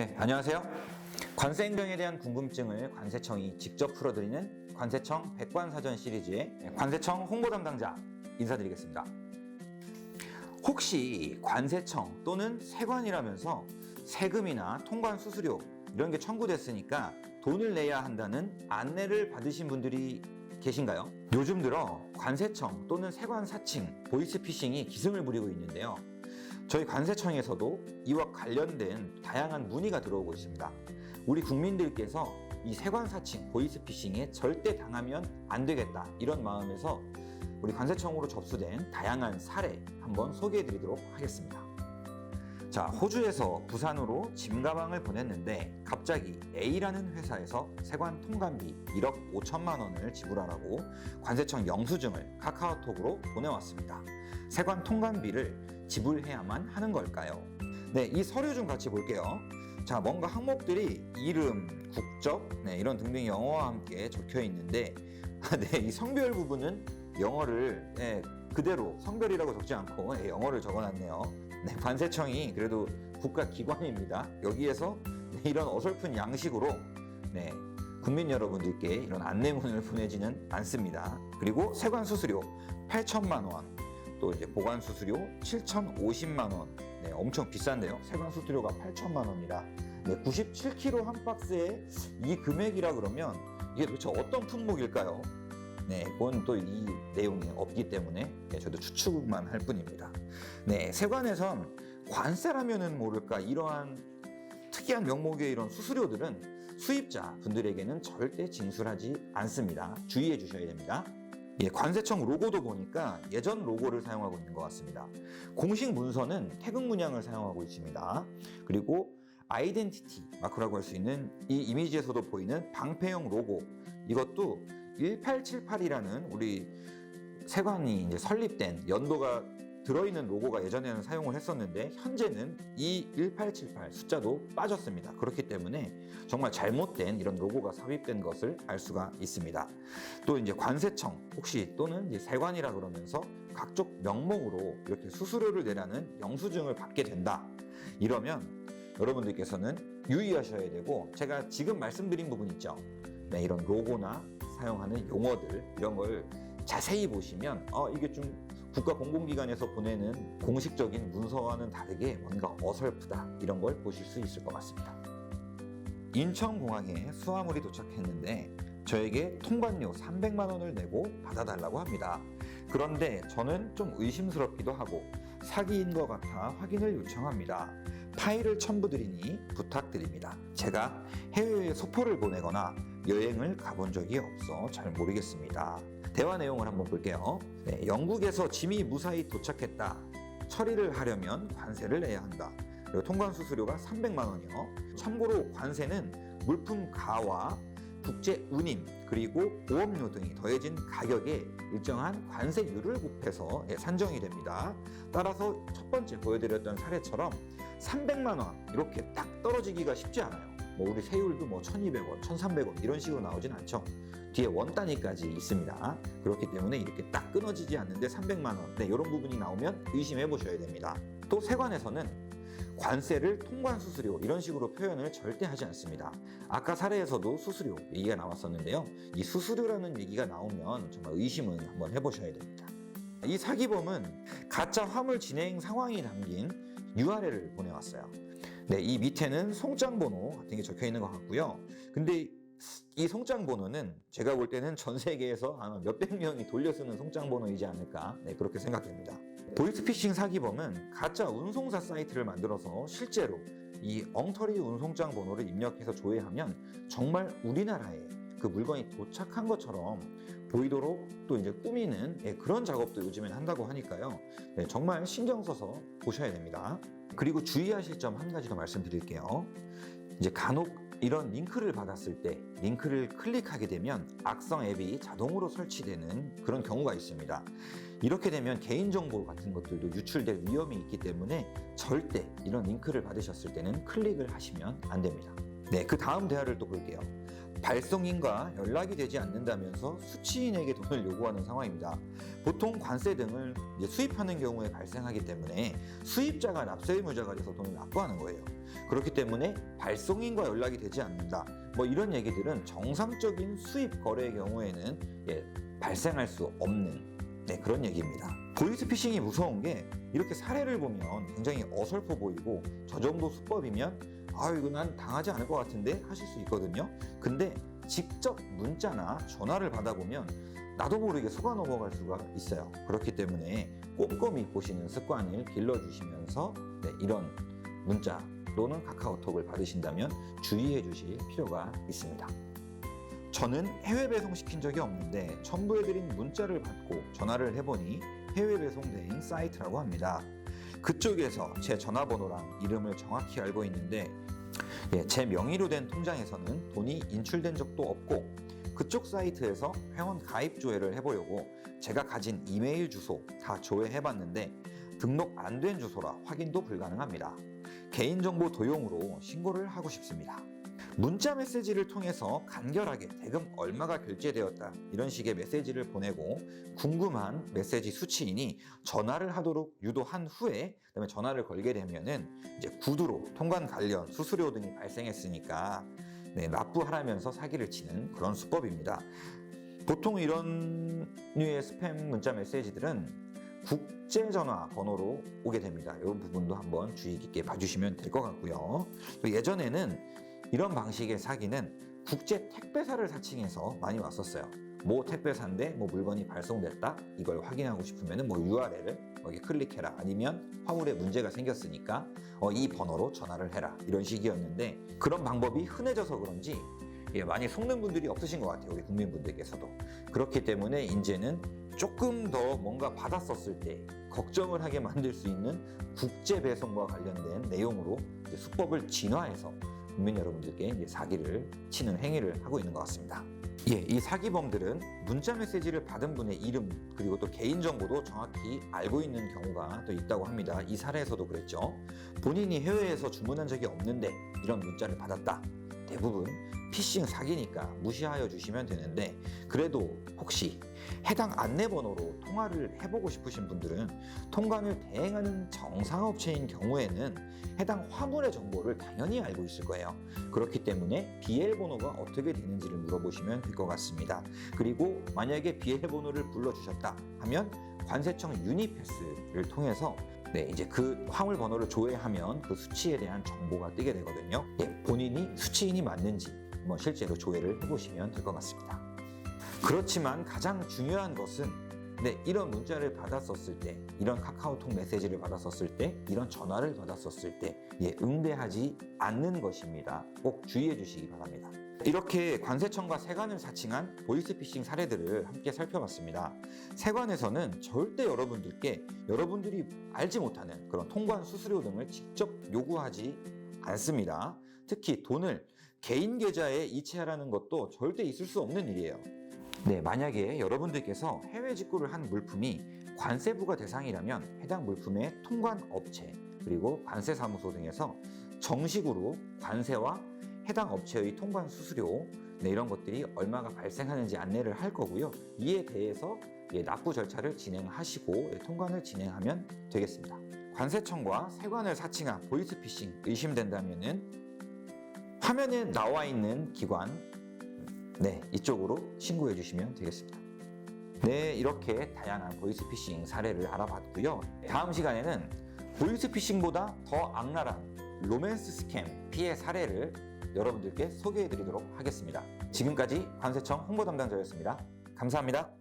네, 안녕하세요. 관세 행정에 대한 궁금증을 관세청이 직접 풀어드리는 관세청 백관사전 시리즈의 관세청 홍보 담당자 인사드리겠습니다. 혹시 관세청 또는 세관이라면서 세금이나 통관 수수료 이런 게 청구됐으니까 돈을 내야 한다는 안내를 받으신 분들이 계신가요? 요즘 들어 관세청 또는 세관 사칭, 보이스피싱이 기승을 부리고 있는데요. 저희 관세청에서도 이와 관련된 다양한 문의가 들어오고 있습니다. 우리 국민들께서 이 세관 사칭, 보이스피싱에 절대 당하면 안 되겠다 이런 마음에서 우리 관세청으로 접수된 다양한 사례 한번 소개해 드리도록 하겠습니다. 자, 호주에서 부산으로 짐 가방을 보냈는데 갑자기 A라는 회사에서 세관 통관비 1억 5천만 원을 지불하라고 관세청 영수증을 카카오톡으로 보내왔습니다. 세관 통관비를 지불해야만 하는 걸까요? 네, 이 서류 좀 같이 볼게요. 자, 뭔가 항목들이 이름, 국적, 네, 이런 등등 영어와 함께 적혀 있는데, 아, 네, 이 성별 부분은 영어를 네, 그대로 성별이라고 적지 않고 네, 영어를 적어놨네요. 네, 관세청이 그래도 국가기관입니다. 여기에서 네, 이런 어설픈 양식으로 네, 국민 여러분들께 이런 안내문을 보내지는 않습니다. 그리고 세관 수수료 8천만 원, 또 이제 보관 수수료 7,050만 원. 네, 엄청 비싼데요. 세관 수수료가 8천만 원이라. 네, 97kg 한 박스에 이 금액이라 그러면 이게 도대체 어떤 품목일까요? 네, 그건 또 이 내용이 없기 때문에 네, 저도 추측만 할 뿐입니다. 네, 세관에선 관세라면은 모를까 이러한 특이한 명목의 이런 수수료들은 수입자 분들에게는 절대 징수하지 않습니다. 주의해 주셔야 됩니다. 예, 관세청 로고도 보니까 예전 로고를 사용하고 있는 것 같습니다. 공식 문서는 태극 문양을 사용하고 있습니다. 그리고 아이덴티티 마크라고 할 수 있는 이 이미지에서도 보이는 방패형 로고 이것도 1878이라는 우리 세관이 이제 설립된 연도가 들어있는 로고가 예전에는 사용을 했었는데 현재는 이 1878 숫자도 빠졌습니다. 그렇기 때문에 정말 잘못된 이런 로고가 삽입된 것을 알 수가 있습니다. 또 이제 관세청 혹시 또는 세관이라 그러면서 각종 명목으로 이렇게 수수료를 내라는 영수증을 받게 된다. 이러면 여러분들께서는 유의하셔야 되고 제가 지금 말씀드린 부분 있죠. 네, 이런 로고나 사용하는 용어들 이런 걸 자세히 보시면 어 이게 좀 국가 공공기관에서 보내는 공식적인 문서와는 다르게 뭔가 어설프다 이런 걸 보실 수 있을 것 같습니다. 인천공항에 수화물이 도착했는데 저에게 통관료 300만 원을 내고 받아달라고 합니다. 그런데 저는 좀 의심스럽기도 하고 사기인 것 같아 확인을 요청합니다. 파일을 첨부드리니 부탁드립니다. 제가 해외에 소포를 보내거나 여행을 가본 적이 없어 잘 모르겠습니다. 대화 내용을 한번 볼게요. 네, 영국에서 짐이 무사히 도착했다. 처리를 하려면 관세를 내야 한다. 그리고 통관 수수료가 300만 원이요. 참고로 관세는 물품 가와 국제 운임 그리고 보험료 등이 더해진 가격에 일정한 관세율을 곱해서 예, 산정이 됩니다. 따라서 첫 번째 보여드렸던 사례처럼 300만 원 이렇게 딱 떨어지기가 쉽지 않아요. 뭐 우리 세율도 뭐 1,200원, 1,300원 이런 식으로 나오진 않죠. 뒤에 원 단위까지 있습니다. 그렇기 때문에 이렇게 딱 끊어지지 않는데 300만 원, 네, 이런 부분이 나오면 의심해 보셔야 됩니다. 또 세관에서는 관세를 통관 수수료 이런 식으로 표현을 절대 하지 않습니다. 아까 사례에서도 수수료 얘기가 나왔었는데요. 이 수수료라는 얘기가 나오면 정말 의심은 한번 해보셔야 됩니다. 이 사기범은 가짜 화물 진행 상황이 담긴 URL을 보내왔어요. 네, 이 밑에는 송장 번호 같은 게 적혀 있는 것 같고요. 근데 이 송장 번호는 제가 볼 때는 전 세계에서 아마 몇백 명이 돌려 쓰는 송장 번호이지 않을까 네, 그렇게 생각됩니다. 보이스피싱 사기범은 가짜 운송사 사이트를 만들어서 실제로 이 엉터리 운송장 번호를 입력해서 조회하면 정말 우리나라에 그 물건이 도착한 것처럼 보이도록 또 이제 꾸미는 예, 그런 작업도 요즘엔 한다고 하니까요. 네, 정말 신경 써서 보셔야 됩니다. 그리고 주의하실 점 한 가지 더 말씀드릴게요. 이제 간혹 이런 링크를 받았을 때 링크를 클릭하게 되면 악성 앱이 자동으로 설치되는 그런 경우가 있습니다. 이렇게 되면 개인정보 같은 것들도 유출될 위험이 있기 때문에 절대 이런 링크를 받으셨을 때는 클릭을 하시면 안 됩니다. 네, 그 다음 대화를 또 볼게요. 발송인과 연락이 되지 않는다면서 수취인에게 돈을 요구하는 상황입니다. 보통 관세 등을 수입하는 경우에 발생하기 때문에 수입자가 납세 의무자가 돼서 돈을 납부하는 거예요. 그렇기 때문에 발송인과 연락이 되지 않는다. 뭐 이런 얘기들은 정상적인 수입 거래의 경우에는 예, 발생할 수 없는 네, 그런 얘기입니다. 보이스피싱이 무서운 게 이렇게 사례를 보면 굉장히 어설퍼 보이고 저 정도 수법이면 아 이거 난 당하지 않을 것 같은데 하실 수 있거든요. 근데 직접 문자나 전화를 받아보면 나도 모르게 속아 넘어갈 수가 있어요. 그렇기 때문에 꼼꼼히 보시는 습관을 길러주시면서 네, 이런 문자 또는 카카오톡을 받으신다면 주의해 주실 필요가 있습니다. 저는 해외 배송 시킨 적이 없는데 첨부해드린 문자를 받고 전화를 해보니 해외 배송 대행 사이트라고 합니다. 그쪽에서 제 전화번호랑 이름을 정확히 알고 있는데 예, 제 명의로 된 통장에서는 돈이 인출된 적도 없고 그쪽 사이트에서 회원 가입 조회를 해보려고 제가 가진 이메일 주소 다 조회해봤는데 등록 안 된 주소라 확인도 불가능합니다. 개인정보 도용으로 신고를 하고 싶습니다. 문자 메시지를 통해서 간결하게 대금 얼마가 결제되었다 이런 식의 메시지를 보내고 궁금한 메시지 수취인이 전화를 하도록 유도한 후에 그다음에 전화를 걸게 되면은 이제 구두로 통관 관련 수수료 등이 발생했으니까 네, 납부하라면서 사기를 치는 그런 수법입니다. 보통 이런 류의 스팸 문자 메시지들은 국제 전화 번호로 오게 됩니다. 이 부분도 한번 주의 깊게 봐주시면 될 것 같고요. 또 예전에는 이런 방식의 사기는 국제 택배사를 사칭해서 많이 왔었어요. 뭐 택배사인데 뭐 물건이 발송됐다? 이걸 확인하고 싶으면 뭐 URL을 여기 클릭해라. 아니면 화물에 문제가 생겼으니까 어, 이 번호로 전화를 해라. 이런 식이었는데 그런 방법이 흔해져서 그런지 예, 많이 속는 분들이 없으신 것 같아요. 우리 국민분들께서도. 그렇기 때문에 이제는 조금 더 뭔가 받았었을 때 걱정을 하게 만들 수 있는 국제 배송과 관련된 내용으로 수법을 진화해서 국민 여러분들께 이제 사기를 치는 행위를 하고 있는 것 같습니다. 예, 이 사기범들은 문자 메시지를 받은 분의 이름 그리고 또 개인 정보도 정확히 알고 있는 경우가 또 있다고 합니다. 이 사례에서도 그랬죠. 본인이 해외에서 주문한 적이 없는데 이런 문자를 받았다. 대부분 피싱 사기니까 무시하여 주시면 되는데 그래도 혹시 해당 안내번호로 통화를 해보고 싶으신 분들은 통관을 대행하는 정상업체인 경우에는 해당 화물의 정보를 당연히 알고 있을 거예요. 그렇기 때문에 BL 번호가 어떻게 되는지를 물어보시면 될 것 같습니다. 그리고 만약에 BL 번호를 불러주셨다 하면 관세청 유니패스를 통해서 네, 이제 그 화물 번호를 조회하면 그 수치에 대한 정보가 뜨게 되거든요. 예, 본인이 수치인이 맞는지 뭐 실제로 조회를 해보시면 될 것 같습니다. 그렇지만 가장 중요한 것은 네, 이런 문자를 받았었을 때, 이런 카카오톡 메시지를 받았었을 때, 이런 전화를 받았었을 때, 예, 응대하지 않는 것입니다. 꼭 주의해 주시기 바랍니다. 이렇게 관세청과 세관을 사칭한 보이스피싱 사례들을 함께 살펴봤습니다. 세관에서는 절대 여러분들께 여러분들이 알지 못하는 그런 통관 수수료 등을 직접 요구하지 않습니다. 특히 돈을 개인 계좌에 이체하라는 것도 절대 있을 수 없는 일이에요. 네, 만약에 여러분들께서 해외 직구를 한 물품이 관세부가 대상이라면 해당 물품의 통관 업체 그리고 관세사무소 등에서 정식으로 관세와 해당 업체의 통관 수수료 네, 이런 것들이 얼마가 발생하는지 안내를 할 거고요. 이에 대해서 예, 납부 절차를 진행하시고 예, 통관을 진행하면 되겠습니다. 관세청과 세관을 사칭한 보이스피싱 의심된다면은 화면에 나와 있는 기관 네, 이쪽으로 신고해 주시면 되겠습니다. 네, 이렇게 다양한 보이스피싱 사례를 알아봤고요. 다음 시간에는 보이스피싱보다 더 악랄한 로맨스 스캠 피해 사례를 여러분들께 소개해 드리도록 하겠습니다. 지금까지 관세청 홍보 담당자였습니다. 감사합니다.